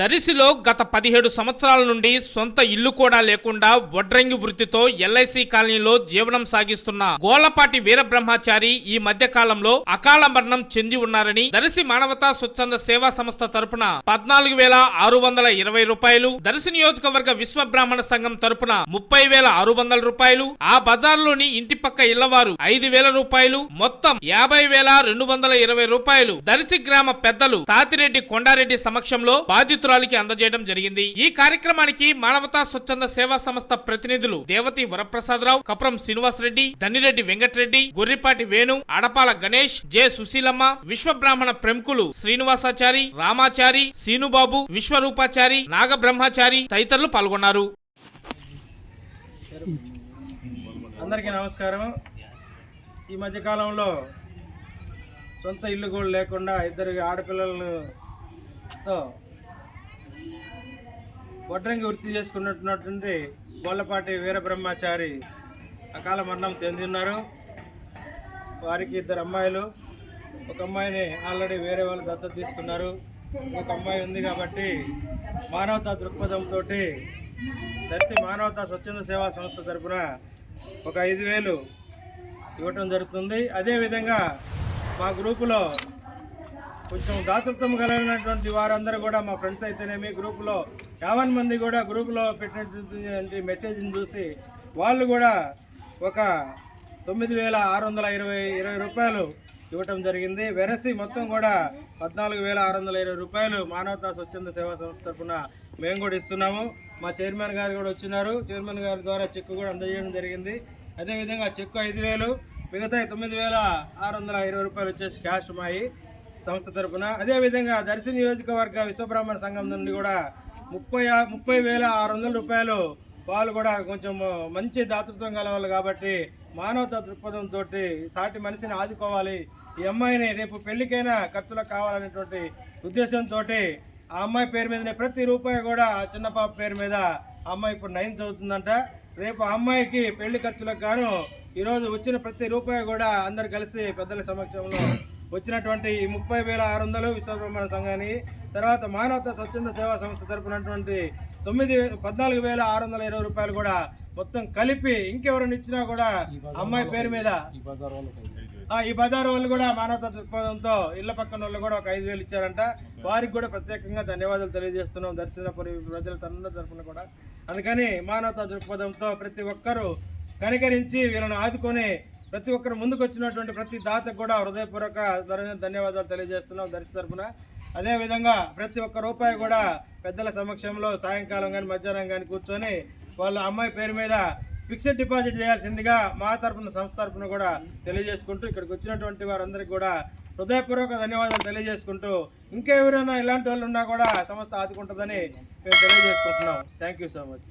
దరిసిలో గత పదిహేడు సంవత్సరాల నుండి సొంత ఇల్లు కూడా లేకుండా వడ్రంగి వృత్తితో ఎల్ఐసి కాలనీలో జీవనం సాగిస్తున్న గోలపాటి వీరబ్రహ్మచారి ఈ మధ్య కాలంలో అకాల మరణం చెంది ఉన్నారని దరిసి మానవతా స్వచ్ఛంద సేవా సంస్థ తరపున పద్నాలుగు వేల ఆరు వందల ఇరవై రూపాయలు దరిసి నియోజకవర్గ విశ్వ బ్రాహ్మణ సంఘం తరపున ముప్పై వేల ఆరు వందల రూపాయలు ఆ బజార్లోని ఇంటి పక్క ఇళ్ళవారు ఐదు వేల రూపాయలు మొత్తం యాభై వేల రెండు వందల ఇరవై రూపాయలు. దరిసి గ్రామ పెద్దలు తాతిరెడ్డి కొండారెడ్డి సమక్షంలో బాధితులు బాధితురాలికి అందజేయడం జరిగింది. ఈ కార్యక్రమానికి మానవతా స్వచ్ఛంద సేవా సంస్థ ప్రతినిధులు దేవతి వరప్రసాదరావు కప్రం శ్రీనివాస్ రెడ్డి ధనిరెడ్డి వెంకటరెడ్డి గొర్రిపాటి వేణు అడపాల గణేష్ జె సుశీలమ్మ విశ్వ బ్రాహ్మణ ప్రముఖులు శ్రీనివాసాచారి రామాచారి సీనుబాబు విశ్వరూపాచారి నాగబ్రహ్మచారి తదితరులు పాల్గొన్నారు. అందరికీ నమస్కారం ఈ మధ్యకాలంలో సొంత ఇల్లు కూడా లేకుండా ఇద్దరు ఆడపిల్లలతో వడ్రంగి వృత్తి చేసుకున్నటువంటి గొల్లపాటి వీరబ్రహ్మచారి అకాల మరణం చెంది ఉన్నారు వారికి ఇద్దరు అమ్మాయిలు. ఒక అమ్మాయిని ఆల్రెడీ వేరే వాళ్ళు దత్తత తీసుకున్నారు. ఒక అమ్మాయి ఉంది కాబట్టి మానవతా దృక్పథంతో దర్శి మానవతా స్వచ్ఛంద సేవా సంస్థ తరఫున ఒక ఐదు వేలు ఇవ్వటం జరుగుతుంది. అదేవిధంగా మా గ్రూపులో కొంచెం దాతృత్వం కలిగినటువంటి వారందరూ కూడా మా ఫ్రెండ్స్ అయితేనేమి గ్రూపులో యావన్ మంది కూడా గ్రూపులో పెట్టినటువంటి మెసేజ్ని చూసి వాళ్ళు కూడా ఒక తొమ్మిది వేల ఆరు వందల ఇరవై ఇరవై రూపాయలు ఇవ్వటం జరిగింది. వెరసి మొత్తం కూడా పద్నాలుగు వేల ఆరు వందల ఇరవై రూపాయలు మానవతా స్వచ్ఛంద సేవా సంస్థ తరఫున మేము కూడా ఇస్తున్నాము. మా చైర్మన్ గారు కూడా వచ్చినారు. చైర్మన్ గారి ద్వారా చెక్ కూడా అందజేయడం జరిగింది. అదేవిధంగా చెక్ ఐదు వేలు మిగతా తొమ్మిది వేల ఆరు వందల ఇరవై రూపాయలు వచ్చేసి క్యాష్ మాయి సంస్థ తరపున. అదేవిధంగా దర్శి నియోజకవర్గ విశ్వబ్రాహ్మణ సంఘం నుండి కూడా ముప్పై ముప్పై వేల ఆరు వందల రూపాయలు వాళ్ళు కూడా కొంచెం మంచి దాతృత్వం కలవాలి కాబట్టి మానవత దృక్పథంతో సాటి మనిషిని ఆదుకోవాలి. ఈ అమ్మాయిని రేపు పెళ్ళికైనా ఖర్చులకు కావాలనేటువంటి ఉద్దేశంతో ఆ అమ్మాయి పేరు మీదనే ప్రతి రూపాయి కూడా ఆ చిన్న పాప పేరు మీద అమ్మాయి ఇప్పుడు నయం చదువుతుందంట. రేపు ఆ అమ్మాయికి పెళ్ళి ఖర్చులకు గాను ఈరోజు వచ్చిన ప్రతి రూపాయి కూడా అందరు కలిసి పెద్దల సమక్షంలో వచ్చినటువంటి ఈ ముప్పై వేల ఆరు వందలు విశ్వబ్రహ్మణ సంఘానికి తర్వాత మానవతా స్వచ్ఛంద సేవా సంస్థ తరపునటువంటి తొమ్మిది పద్నాలుగు వేల ఆరు వందల ఇరవై రూపాయలు కూడా మొత్తం కలిపి ఇంకెవరైనా ఇచ్చినా కూడా అమ్మాయి పేరు మీద. ఈ బజారు వాళ్ళు కూడా మానవతా దృక్పథంతో ఇళ్ళ పక్కన వాళ్ళు కూడా ఒక ఐదు వేలు ఇచ్చారంట. వారికి కూడా ప్రత్యేకంగా ధన్యవాదాలు తెలియజేస్తున్నాం. దర్శనపురి ప్రజల తరందరి తరఫున కూడా. అందుకని మానవతా దృక్పథంతో ప్రతి ఒక్కరూ కనికరించి వీళ్ళని ఆదుకొని ప్రతి ఒక్కరు ముందుకు వచ్చినటువంటి ప్రతి దాతకు కూడా హృదయపూర్వక ధన్యవాదాలు తెలియజేస్తున్నాం దర్శి తరఫున అదేవిధంగా ప్రతి ఒక్క రూపాయి కూడా పెద్దల సమక్షంలో సాయంకాలం కానీ మధ్యాహ్నం కానీ కూర్చొని వాళ్ళ అమ్మాయి పేరు మీద ఫిక్స్డ్ డిపాజిట్ చేయాల్సిందిగా మా తరపున సంస్థ తరపున కూడా తెలియజేసుకుంటూ ఇక్కడికి వచ్చినటువంటి వారందరికీ కూడా హృదయపూర్వక ధన్యవాదాలు తెలియజేసుకుంటూ ఇంకెవరైనా ఇలాంటి వాళ్ళు ఉన్నా కూడా సంస్థ ఆదుకుంటుందని మేము తెలియజేసుకుంటున్నాం. Thank you so much